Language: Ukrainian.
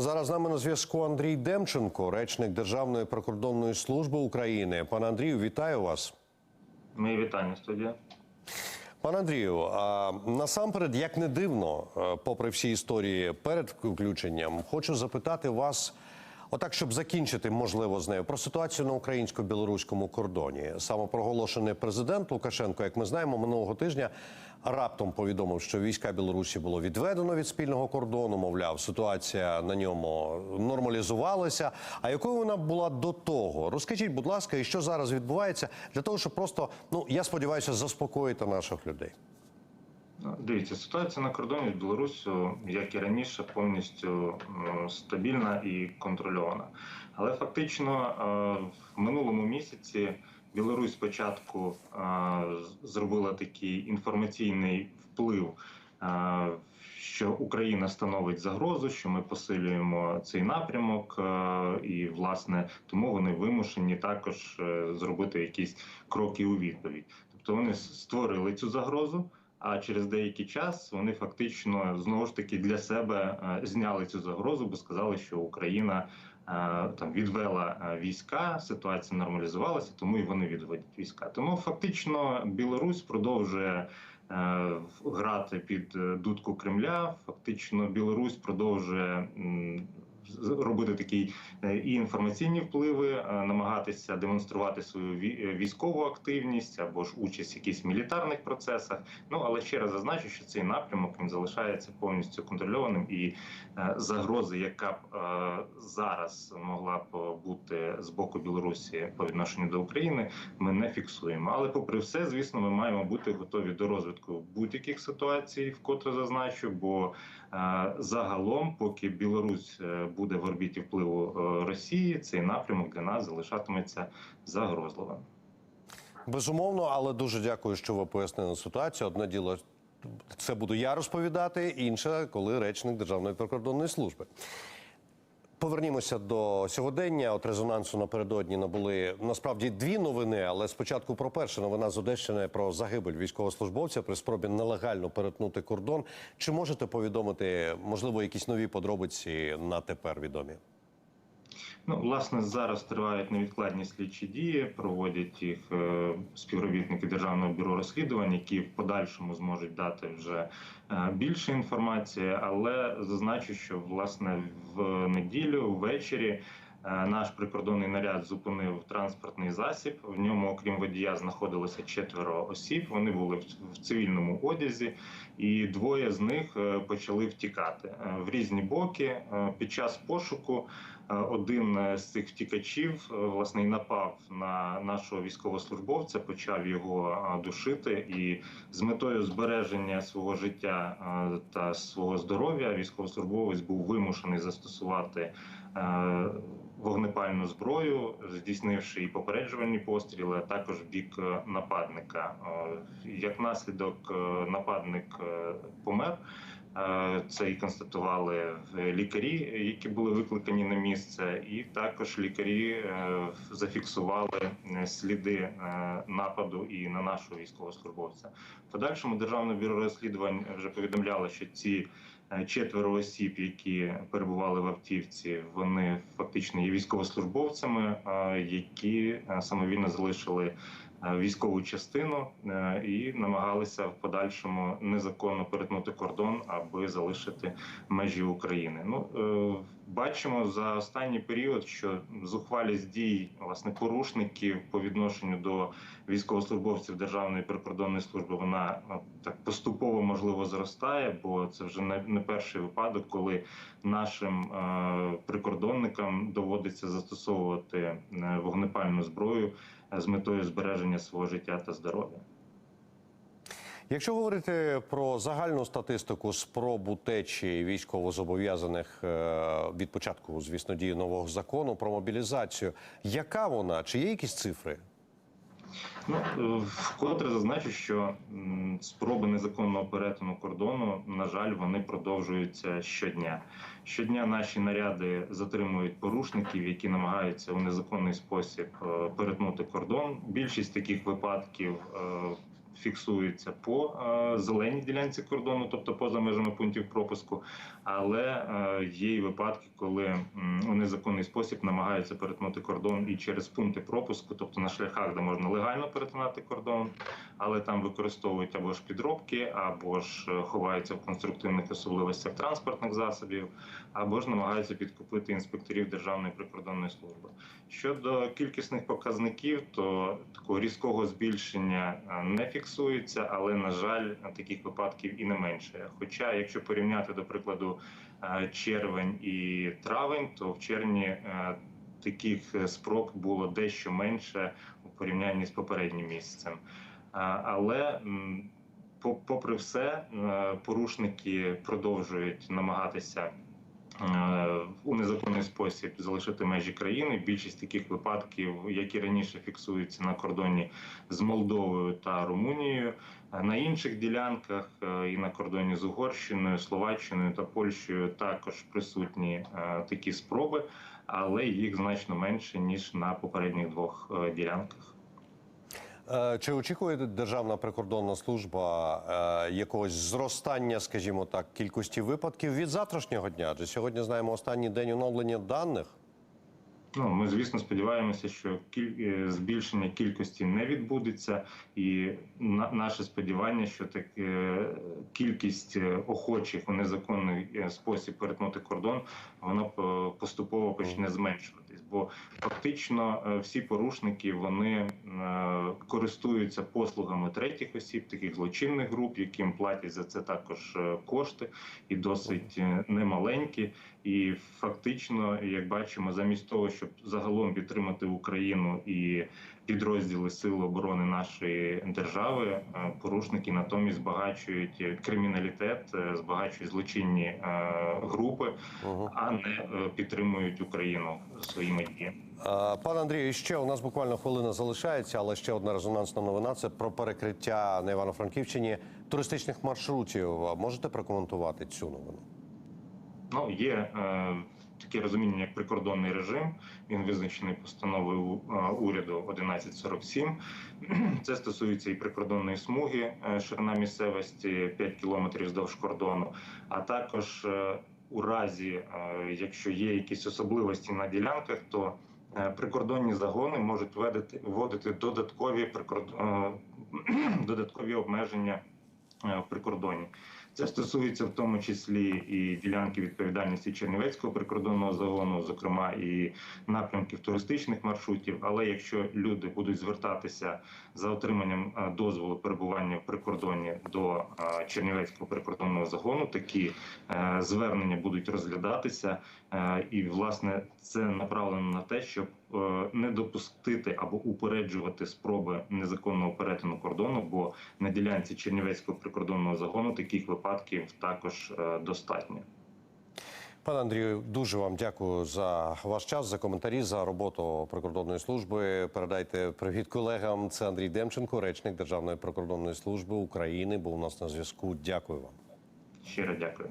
Зараз з нами на зв'язку Андрій Демченко, речник Державної прикордонної служби України. Пане Андрію, вітаю вас. Мої вітання, студія. Пане Андрію, а насамперед, як не дивно, е, попри всі історії перед включенням, хочу запитати вас, отак, щоб закінчити, можливо, з нею про ситуацію на українсько-білоруському кордоні. Самопроголошений президент Лукашенко, як ми знаємо, минулого тижня раптом повідомив, що війська Білорусі було відведено від спільного кордону. Мовляв, ситуація на ньому нормалізувалася. А якою вона була до того? Розкажіть, будь ласка, і що зараз відбувається для того, щоб просто ну я сподіваюся, заспокоїти наших людей. Ну, Дивіться, ситуація на кордоні з Білоруссю, як і раніше, повністю стабільна і контрольована. Але фактично е, в минулому місяці Білорусь спочатку е, зробила такий інформаційний вплив. е, Що Україна становить загрозу, що ми посилюємо цей напрямок, і власне тому вони вимушені також зробити якісь кроки у відповідь. Тобто вони створили цю загрозу. А через деякий час вони фактично знову ж таки для себе е, зняли цю загрозу, бо сказали, що Україна е, там відвела е, війська, ситуація нормалізувалася, тому і вони відводять війська. Тому фактично Білорусь продовжує грати під дудку Кремля. Фактично, Білорусь продовжує робити такі е, і інформаційні впливи, е, намагатися демонструвати свою е, військову активність або ж участь в якихось мілітарних процесах. Ну але ще раз зазначу, що цей напрямок він залишається повністю контрольованим, і загрози, яка б зараз могла б бути з боку Білорусі по відношенню до України, ми не фіксуємо. Але, попри все, звісно, ми маємо бути готові до розвитку будь-яких ситуацій, вкотре зазначу, бо загалом, поки Білорусь буде в орбіті впливу е, Росії, цей напрямок для нас залишатиметься загрозливим. Безумовно, але дуже дякую, що ви пояснили ситуацію. Одне діло це буду я розповідати, інше, коли речник Державної прикордонної служби. Повернімося до сьогодення. От резонансу напередодні набули насправді дві новини. Але спочатку про перше новина з Одещини про загибель військовослужбовця при спробі нелегально перетнути кордон. Чи можете повідомити можливо якісь нові подробиці на тепер відомі? Ну, власне, зараз тривають невідкладні слідчі дії, проводять їх е, співробітники Державного бюро розслідувань, які в подальшому зможуть дати вже е, більше інформації. Але зазначу, що власне в неділю ввечері. Е, Наш прикордонний наряд зупинив транспортний засіб. В ньому, окрім водія, знаходилося четверо осіб. Вони були в- цивільному одязі, і двоє з них е, почали втікати е, в різні боки. Під час пошуку один з цих втікачів власне напав на нашого військовослужбовця, почав його душити, і з метою збереження свого життя та свого здоров'я військовослужбовець був вимушений застосувати вогнепальну зброю, здійснивши і попереджувальні постріли, а також бік е, нападника. Е, Як наслідок, е, нападник е, помер. Е, Це і констатували в- лікарі, які були викликані на місце, і також лікарі е, зафіксували е, сліди е, нападу і на нашого військовослужбовця. В подальшому державне бюро розслідувань вже повідомляло, що ці е, четверо осіб, які перебували в автівці, вони фактично є військовослужбовцями, е, які е, самовільно залишили е, військову частину е, і намагалися в подальшому незаконно перетнути кордон, аби залишити межі України. Ну е, бачимо за останній період, що зухвалість дій власне порушників по відношенню до військовослужбовців Державної прикордонної служби вона е, так поступово можливо зростає, бо це вже не, перший випадок, коли нашим е, прикордонникам доводиться застосовувати е, вогнепальну зброю е, з метою збереження свого життя та здоров'я. Якщо говорити про загальну статистику спроб утечі військовозобов'язаних е, від початку, звісно, дії нового закону про мобілізацію, яка вона? Чи є якісь цифри? Ну е, вкотре зазначу, що спроби незаконного перетину кордону, на жаль, вони продовжуються щодня. Щодня наші наряди затримують порушників, які намагаються у незаконний спосіб е, перетнути кордон. Більшість таких випадків е, фіксуються по е, зеленій ділянці кордону, тобто поза межами пунктів пропуску. Але е, є й випадки, коли у незаконний спосіб намагаються перетнути кордон і через пункти пропуску, тобто на шляхах, де можна легально перетинати кордон, але там використовують або ж підробки, або ж е, ховаються в конструктивних особливостях транспортних засобів, або ж намагаються підкупити інспекторів Державної прикордонної служби. Щодо кількісних показників, то такого різкого збільшення не фіксується, але на жаль, таких випадків і не менше. Хоча, якщо порівняти до прикладу е, червень і травень, то в червні е, таких е, спроб було дещо менше у порівнянні з попереднім місяцем. Але попри все, порушники продовжують намагатися у незаконний спосіб залишити межі країни. Більшість таких випадків, які раніше фіксуються на кордоні з Молдовою та Румунією, Е, на інших ділянках е, і на кордоні з Угорщиною, Словаччиною та Польщею також присутні е, такі спроби, але їх значно менше ніж на попередніх двох е, ділянках. Е, Чи очікує Державна прикордонна служба е, якогось зростання, скажімо так, кількості випадків від завтрашнього дня? Адже сьогодні знаємо останній день оновлення даних. Ну, ми, звісно, сподіваємося, що кіль... е, збільшення кількості не відбудеться, і на... наше сподівання, що так е, кількість е, охочих у незаконний е, спосіб перетнути кордон, воно поступово почне зменшуватись. Бо фактично всі порушники вони користуються послугами третіх осіб, таких злочинних груп, яким платять за це також кошти, і досить немаленькі. І фактично, як бачимо, замість того, щоб загалом підтримати Україну і підрозділи Сил оборони нашої держави, е, порушники натомість збагачують криміналітет, е, збагачують злочинні е, групи, Угу. а не підтримують Україну своїми діями. Пане Андрію, ще у нас буквально хвилина залишається, але ще одна резонансна новина це про перекриття на Івано-Франківщині туристичних маршрутів. Можете прокоментувати цю новину? Ну, є е, таке розуміння, як прикордонний режим. Він визначений постановою е, уряду 1147. Це стосується і прикордонної смуги, е, ширина місцевості 5 кілометрів вздовж кордону, а також е, у разі, е, якщо є якісь особливості на ділянках, то е, прикордонні загони можуть вводити, додаткові прикордон, додаткові обмеження в прикордоні. Це стосується в тому числі і ділянки відповідальності Чернівецького прикордонного загону, зокрема і напрямків туристичних маршрутів. Але якщо люди будуть звертатися за отриманням е, дозволу перебування в прикордоні до е, Чернівецького прикордонного загону, такі е, звернення будуть розглядатися, Е, і власне це направлено на те, щоб е, не допустити або упереджувати спроби незаконного перетину кордону, бо на ділянці Чернівецького прикордонного загону таких випадків також е, достатньо. Пане Андрію, дуже вам дякую за ваш час, за коментарі, за роботу прикордонної служби. Передайте привіт колегам. Це Андрій Демченко, речник Державної прикордонної служби України. Був у нас на зв'язку. Дякую вам. Щиро дякую.